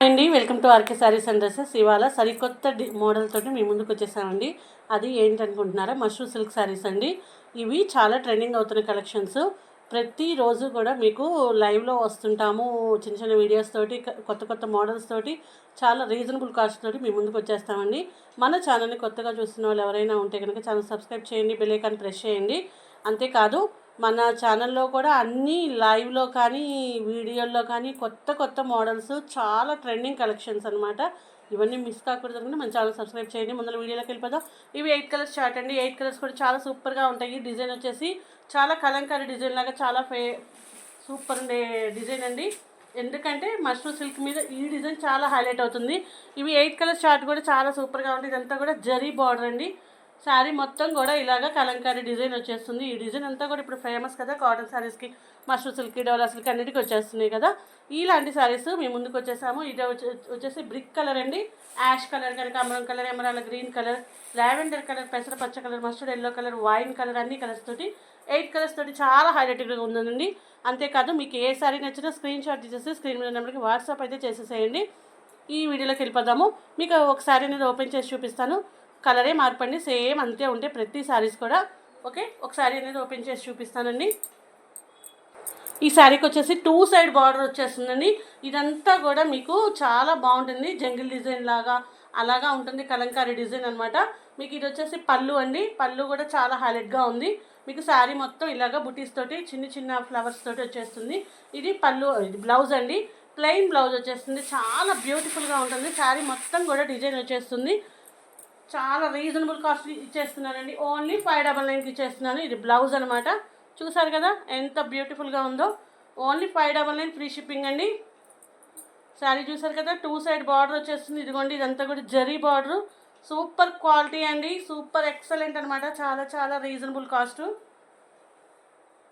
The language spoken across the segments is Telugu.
అండి welcome to RK sarees and dresses. ఇవాళ సరికొత్త డి మోడల్ తోటి మీ ముందుకు వచ్చేసామండి. అది ఏంటనుకుంటున్నారా? మష్రూ సిల్క్ శారీస్ అండి. ఇవి చాలా ట్రెండింగ్ అవుతున్న కలెక్షన్స్ ప్రతిరోజు కూడా మీకు లైవ్లో వస్తుంటాము చిన్న చిన్న వీడియోస్ తోటి కొత్త కొత్త మోడల్స్ తోటి చాలా రీజనబుల్ కాస్ట్ తోటి మీ ముందుకు వచ్చేస్తామండి. మన ఛానల్ని కొత్తగా చూస్తున్న వాళ్ళు ఎవరైనా ఉంటే కనుక ఛానల్ సబ్స్క్రైబ్ చేయండి బెల్ ఐకాన్ ప్రెస్ చేయండి. అంతేకాదు మన ఛానల్లో కూడా అన్నీ లైవ్లో కానీ వీడియోల్లో కానీ కొత్త కొత్త మోడల్స్ చాలా ట్రెండింగ్ కలెక్షన్స్ అనమాట ఇవన్నీ మిస్ కాకూడదు అనుకుంటే మన ఛానల్ సబ్స్క్రైబ్ చేయండి. ముందర వీడియోలోకి వెళ్ళిపోదాం. ఇవి ఎయిట్ కలర్స్ చార్ట్ అండి. ఎయిట్ కలర్స్ కూడా చాలా సూపర్గా ఉంటాయి. డిజైన్ వచ్చేసి చాలా కలంకారీ డిజైన్ లాగా చాలా ఫే సూపర్ ఉండే డిజైన్ అండి. ఎందుకంటే మష్రూమ్ సిల్క్ మీద ఈ డిజైన్ చాలా హైలైట్ అవుతుంది. ఇవి ఎయిట్ కలర్స్ చార్ట్ కూడా చాలా సూపర్గా ఉంటుంది ఇదంతా కూడా జరీ బార్డర్ అండి. శారీ మొత్తం కూడా ఇలాగ కలంకారీ డిజైన్ వచ్చేస్తుంది. ఈ డిజైన్ అంతా కూడా ఇప్పుడు ఫేమస్ కదా కాటన్ శారీస్కి మష్రూమ్ సిల్క్ డోలా అన్నిటికీ వచ్చేస్తున్నాయి కదా. ఇలాంటి శారీస్ మేము ముందుకు వచ్చేసాము. ఇది వచ్చే- వచ్చేసి బ్రిక్ కలర్ అండి. యాష్ కలర్ కనకాంబరం colour emerald green colour lavender colour పెసర పచ్చ colour mustard yellow colour wine colour అన్ని కలర్స్ తోటి ఎయిట్ కలర్స్ తోటి చాలా హైలైట్గా ఉందండి అంతేకాదు మీకు ఏ శారీ నచ్చినా స్క్రీన్ షాట్ తీసేసి స్క్రీన్ మీద నెంబర్కి వాట్సాప్ అయితే చేసేసేయండి. ఈ వీడియోలోకి వెళ్ళిపోదాము. మీకు ఒక శారీ అనేది ఓపెన్ చేసి చూపిస్తాను. కలరే మార్పండి సేమ్ అంతే ఉంటే ప్రతి శారీస్ కూడా. ఓకే? ఒక శారీ అనేది ఓపెన్ చేసి చూపిస్తానండి. ఈ శారీకి వచ్చేసి టూ సైడ్ బార్డర్ వచ్చేస్తుందండి. ఇదంతా కూడా మీకు చాలా బాగుంటుంది. జంగిల్ డిజైన్ లాగా అలాగా ఉంటుంది. కలంకారీ డిజైన్ అనమాట మీకు ఇది వచ్చేసి పళ్ళు అండి. పళ్ళు కూడా చాలా హైలైట్గా ఉంది. మీకు శారీ మొత్తం ఇలాగ బుటీస్ తోటి చిన్న చిన్న ఫ్లవర్స్ తోటి వచ్చేస్తుంది. ఇది పళ్ళు ఇది బ్లౌజ్ అండి. ప్లెయిన్ బ్లౌజ్ వచ్చేస్తుంది. చాలా బ్యూటిఫుల్గా ఉంటుంది. శారీ మొత్తం కూడా డిజైన్ వచ్చేస్తుంది. చాలా రీజనబుల్ కాస్ట్ ఇచ్చేస్తున్నానండి. ఓన్లీ ఫైవ్ డబల్ నైన్కి ఇచ్చేస్తున్నాను. ఇది బ్లౌజ్ అనమాట చూసారు కదా ఎంత బ్యూటిఫుల్గా ఉందో. Only five double nine free shipping అండి. శారీ చూసారు కదా టూ సైడ్ బార్డర్ వచ్చేస్తుంది. ఇదిగోండి ఇదంతా కూడా జరీ బార్డర్ సూపర్ క్వాలిటీ అండి. సూపర్ ఎక్సలెంట్ అనమాట చాలా చాలా రీజనబుల్ కాస్ట్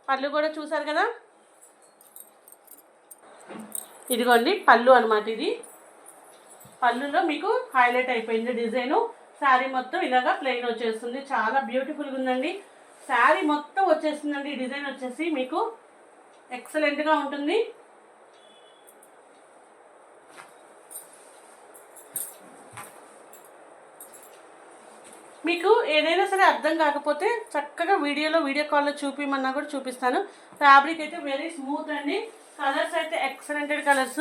పళ్ళు కూడా చూసారు కదా. ఇదిగోండి పళ్ళు అనమాట ఇది. పళ్ళులో మీకు హైలైట్ అయిపోయింది డిజైను. శారీ మొత్తం ఇలాగా ప్లెయిన్ వచ్చేస్తుంది. చాలా బ్యూటిఫుల్గా ఉందండి. శారీ మొత్తం వచ్చేస్తుందండి. డిజైన్ వచ్చేసి మీకు ఎక్సలెంట్గా ఉంటుంది. మీకు ఏదైనా సరే అర్థం కాకపోతే చక్కగా వీడియోలో వీడియో కాల్లో చూపిమన్నా కూడా చూపిస్తాను. ఫ్యాబ్రిక్ అయితే వెరీ స్మూత్ అండి. కలర్స్ అయితే ఎక్సలెంటెడ్ కలర్స్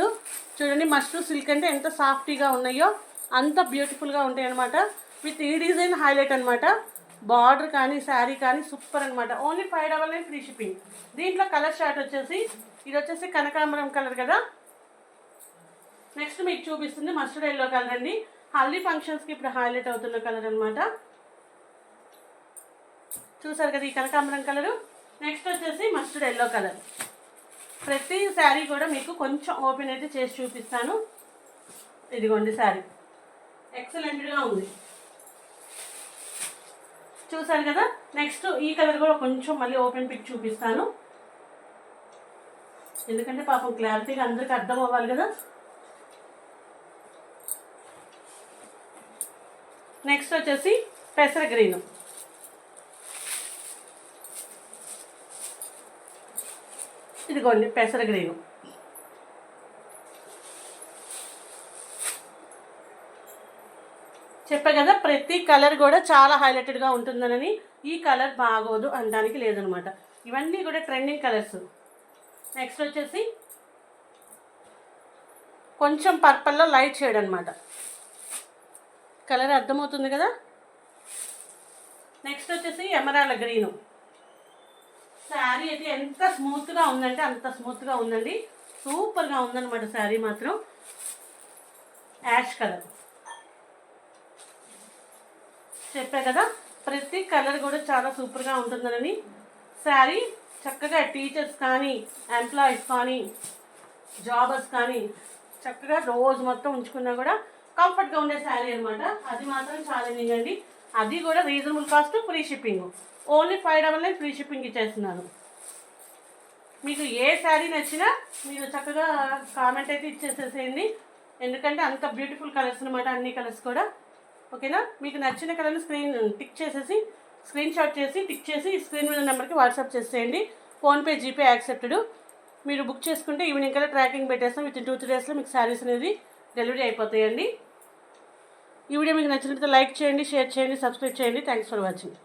చూడండి మష్రూమ్ సిల్క్ అంటే ఎంత సాఫ్టీగా ఉన్నాయో అంత బ్యూటిఫుల్గా ఉంటాయి అనమాట విత్ ఈ డిజైన్ హైలైట్ అనమాట బార్డర్ కానీ శారీ కానీ సూపర్ అనమాట only five double nine free shipping. దీంట్లో కలర్ షార్ట్ వచ్చేసి ఇది వచ్చేసి కనకాంబరం కలర్ కదా? నెక్స్ట్ మీకు చూపిస్తుంది మస్టర్డ్ ఎల్లో కలర్ అండి. హల్దీ ఫంక్షన్స్కి ఇప్పుడు హైలైట్ అవుతున్న కలర్ అనమాట చూసారు కదా ఈ కనకాంబరం కలరు? నెక్స్ట్ వచ్చేసి మస్టర్డ్ ఎల్లో కలర్. ప్రతి శారీ కూడా మీకు కొంచెం ఓపెన్ అయితే చేసి చూపిస్తాను. ఇదిగోండి శారీ. ఎక్సలెంట్గా ఉంది. చూసారు కదా. నెక్స్ట్ ఈ కలర్ కూడా కొంచెం మళ్ళీ ఓపెన్ పిక్ చూపిస్తాను. ఎందుకంటే పాపం క్లారిటీగా అందరికి అర్థం అవ్వాలి కదా. నెక్స్ట్ వచ్చేసి పెసర గ్రీన్. ఇదిగోండి పెసర గ్రీను. చెప్పా కదా ప్రతి కలర్ కూడా చాలా హైలైటెడ్గా ఉంటుందనని ఈ కలర్ బాగోదు అనడానికి లేదనమాట. ఇవన్నీ కూడా ట్రెండింగ్ కలర్స్ నెక్స్ట్ వచ్చేసి కొంచెం పర్పల్లో లైట్ షేడ్ అనమాట. కలర్ అర్థమవుతుంది కదా? నెక్స్ట్ వచ్చేసి ఎమరాల గ్రీను శారీ అయితే ఎంత స్మూత్గా ఉందంటే అంత స్మూత్గా ఉందండి. సూపర్గా ఉందన్నమాట శారీ మాత్రం. యాష్ కలర్ చెప్పా కదా ప్రతి కలర్ కూడా చాలా సూపర్గా ఉంటుందని శారీ చక్కగా టీచర్స్ కానీ ఎంప్లాయీస్ కానీ జాబర్స్ కానీ చక్కగా రోజు మొత్తం ఉంచుకున్నా కూడా కంఫర్ట్గా ఉండే శారీ అనమాట అది మాత్రం ఛాలెంజింగ్ అండి. అది కూడా reasonable cost free shipping only five double nine free shipping ఇచ్చేస్తున్నాను మీకు ఏ శారీ నచ్చినా మీరు చక్కగా కామెంట్ అయితే ఇచ్చేసేసేయండి. ఎందుకంటే అంత బ్యూటిఫుల్ కలర్స్ అనమాట అన్ని కలర్స్ కూడా. ఓకేనా? మీకు నచ్చిన కలర్ని స్క్రీన్ టిక్ చేసేసి స్క్రీన్ షాట్ చేసి టిక్ చేసి స్క్రీన్ మీద నెంబర్కి వాట్సాప్ చేసేయండి. PhonePe GPay accepted. మీరు బుక్ చేసుకుంటే ఈవినింగ్ కల్లా ట్రాకింగ్ పెట్టేస్తాం. విత్ టూ త్రీ డేస్లో మీకు శారీస్ అనేది డెలివరీ అయిపోతాయండి. ఈ వీడియో మీకు నచ్చినట్లయితే లైక్ చేయండి షేర్ చేయండి సబ్స్క్రైబ్ చేయండి. Thanks for watching.